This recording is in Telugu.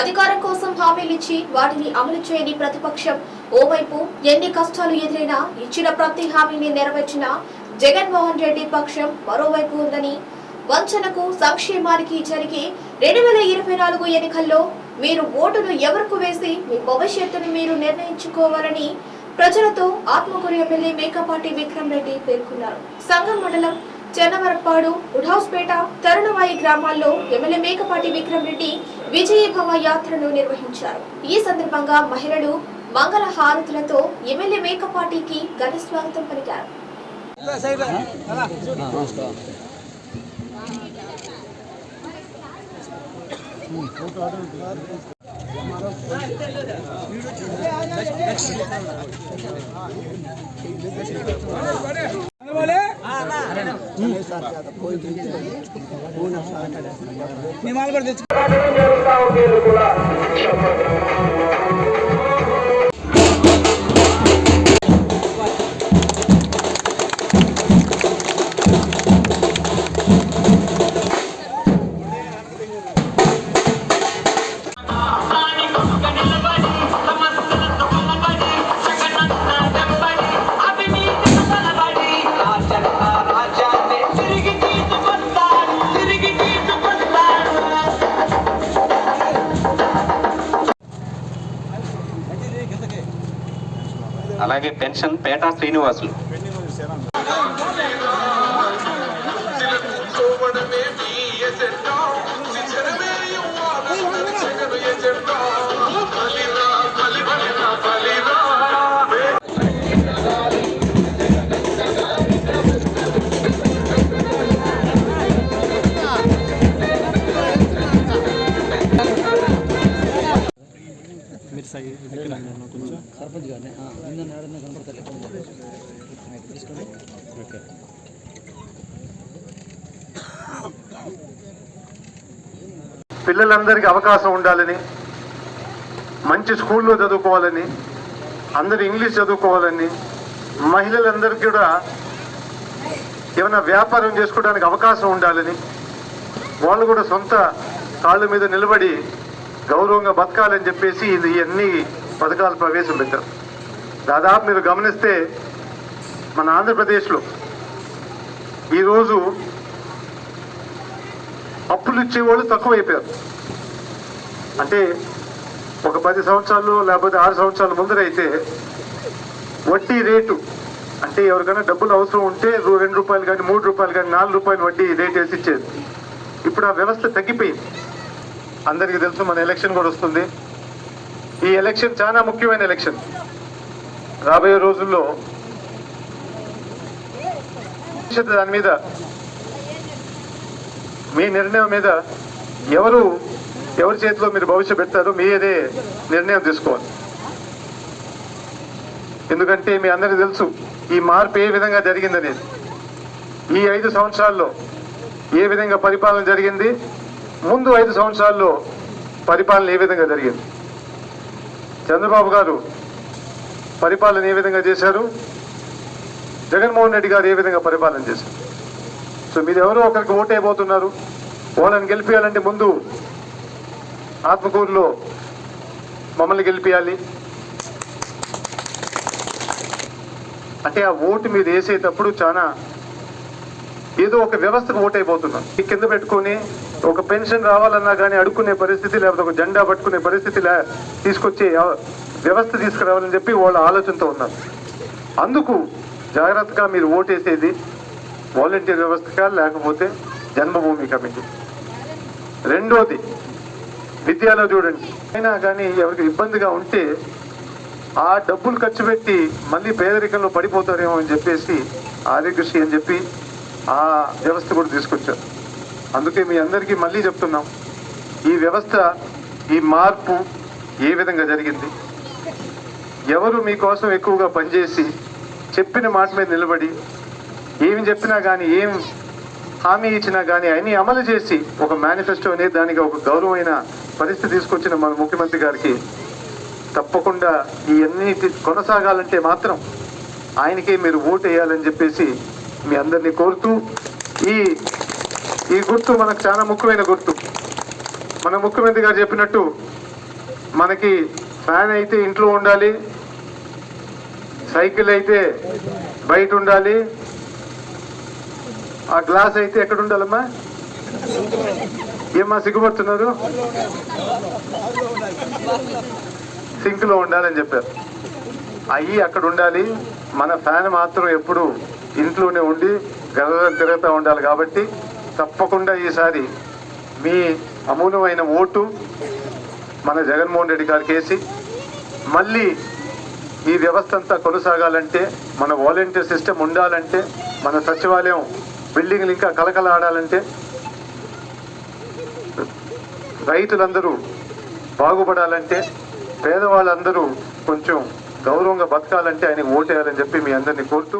అధికారం కోసం హామీలిచ్చి వాటిని అమలు చేయని ప్రతిపక్షం. ఓవైపు ఎన్ని కష్టాలు ఎదురైనా ఇచ్చిన ప్రతి హామీని నెరవేర్చిన జగన్మోహన్ రెడ్డి పక్షం మరోవైపు ఉందని వంచనకు సంక్షేమానికి జరిగే రెండు వేల ఇరవై నాలుగు ఎన్నికల్లో మీరు ఓటును ఎవరికి వేసి మీ భవిష్యత్తును మీరు నిర్ణయించుకోవాలని ప్రజలతో ఆత్మకూరు ఎమ్మెల్యే మేకపాటి విక్రమ్ రెడ్డి పేర్కొన్నారు. సంగం మండలం చెన్నవరపాడు ఉఢాస్పేట తరుణవాయి గ్రామాల్లో ఎమ్మెల్యే మేకపాటి విక్రమ్ రెడ్డి విజయభవ యాత్రను నిర్వహించారు ఈ సందర్భంగా మహిళలు మంగళ హారతులతో ఎమ్మెల్యే మేకపాటికి ఘన స్వాగతం పలికారు నిమాలు కూడా తెచ్చు అలాగే పెన్షన్ పేటా శ్రీనివాసులు. సర్పంచ్ గారిని. నిన్న నేడన్నా కనపడతారు. తీసుకోండి. పిల్లలందరికీ అవకాశం ఉండాలని మంచి స్కూల్లో చదువుకోవాలని అందరూ ఇంగ్లీష్ చదువుకోవాలని మహిళలందరికీ కూడా ఏమైనా వ్యాపారం చేసుకోవడానికి అవకాశం ఉండాలని వాళ్ళు కూడా సొంత కాళ్ళ మీద నిలబడి గౌరవంగా బతకాలని చెప్పేసి ఇది అన్ని పథకాలు ప్రవేశపెట్టారు దాదాపు మీరు గమనిస్తే మన ఆంధ్రప్రదేశ్లో ఈరోజు అప్పులు ఇచ్చేవాళ్ళు తక్కువైపోయారు. అంటే ఒక పది సంవత్సరాలు లేకపోతే ఆరు సంవత్సరాల ముందరైతే వడ్డీ రేటు అంటే ఎవరికైనా డబ్బులు అవసరం ఉంటే రూ- రెండు రూపాయలు కానీ మూడు రూపాయలు కానీ నాలుగు రూపాయలు వడ్డీ రేట్ వేసి ఇచ్చేది. ఇప్పుడు ఆ వ్యవస్థ తగ్గిపోయింది. అందరికీ తెలుసు మన ఎలక్షన్ కూడా వస్తుంది. ఈ ఎలక్షన్ చాలా ముఖ్యమైన ఎలక్షన్. రాబోయే రోజుల్లో దాని మీద మీ నిర్ణయం మీద ఎవరు ఎవరి చేతిలో మీరు భవిష్యత్ పెడతారో మీదే నిర్ణయం తీసుకోవాలి. ఎందుకంటే మీ అందరికీ తెలుసు ఈ మార్పు ఏ విధంగా జరిగిందనేది. ఈ ఐదు సంవత్సరాల్లో ఏ విధంగా పరిపాలన జరిగింది ముందు ఐదు సంవత్సరాల్లో పరిపాలన ఏ విధంగా జరిగింది? చంద్రబాబు గారు పరిపాలన ఏ విధంగా చేశారు? జగన్మోహన్ రెడ్డి గారు ఏ విధంగా పరిపాలన చేశారు? సో మీరు ఎవరో ఒకరికి ఓటైపోతున్నారు వాళ్ళని గెలిపించాలంటే ముందు ఆత్మకూరులో మమ్మల్ని గెలిపించాలి అంటే ఆ ఓటు మీరు వేసేటప్పుడు చాలా ఏదో ఒక వ్యవస్థకు ఓటైపోతున్నాం ఈ కింద పెట్టుకొని ఒక పెన్షన్ రావాలన్నా కానీ అడుక్కునే పరిస్థితి లేకపోతే ఒక జెండా పట్టుకునే పరిస్థితి లే తీసుకొచ్చే వ్యవస్థ తీసుకురావాలని చెప్పి వాళ్ళ ఆలోచనతో ఉన్నారు అందుకు జాగ్రత్తగా మీరు ఓటేసేది వాలంటీర్ వ్యవస్థగా లేకపోతే జన్మభూమి కమిటీ? రెండోది విద్యలో చూడండి. అయినా కానీ ఎవరికి ఇబ్బందిగా ఉంటే ఆ డబ్బులు ఖర్చు పెట్టి మళ్ళీ పేదరికంలో పడిపోతారేమో అని చెప్పేసి ఆరోగ్యశ్రీ అని చెప్పి ఆ వ్యవస్థ కూడా తీసుకొచ్చారు. అందుకే మీ అందరికీ మళ్ళీ చెప్తున్నాం. ఈ వ్యవస్థ ఈ మార్పు ఏ విధంగా జరిగింది? ఎవరు మీకోసం ఎక్కువగా పనిచేసి చెప్పిన మాట మీద నిలబడి ఏమి చెప్పినా కానీ ఏం హామీ ఇచ్చినా కానీ అన్ని అమలు చేసి ఒక మేనిఫెస్టో అనేది దానికి ఒక గౌరవమైన పరిస్థితి తీసుకొచ్చిన మన ముఖ్యమంత్రి గారికి తప్పకుండా ఇవన్నీ కొనసాగాలంటే మాత్రం ఆయనకే మీరు ఓటు వేయాలని చెప్పేసి మీ అందరినీ కోరుతూ ఈ ఈ గుర్తు మనకు చాలా ముఖ్యమైన గుర్తు. మన ముఖ్యమంత్రి గారు చెప్పినట్టు మనకి ఫ్యాన్ అయితే ఇంట్లో ఉండాలి సైకిల్ అయితే బయట ఉండాలి ఆ గ్లాస్ అయితే ఎక్కడ ఉండాలమ్మా? ఏమ్మా సిగ్గుపడుతున్నారు? సింక్లో ఉండాలని చెప్పారు. అయ్యి అక్కడ ఉండాలి మన ఫ్యాన్ మాత్రం ఎప్పుడు ఇంట్లోనే ఉండి గర్వ తిరుగుతూ ఉండాలి కాబట్టి తప్పకుండా ఈసారి మీ అమూల్యమైన ఓటు మన జగన్మోహన్ రెడ్డి గారికి వేసి మళ్ళీ ఈ వ్యవస్థ అంతా కొనసాగాలంటే మన వాలంటీర్ సిస్టమ్ ఉండాలంటే మన సచివాలయం బిల్డింగ్లు ఇంకా కలకలాడాలంటే రైతులందరూ బాగుపడాలంటే పేదవాళ్ళందరూ కొంచెం గౌరవంగా బతకాలంటే ఆయనకు ఓటేయాలని చెప్పి మీ అందరినీ కోరుతూ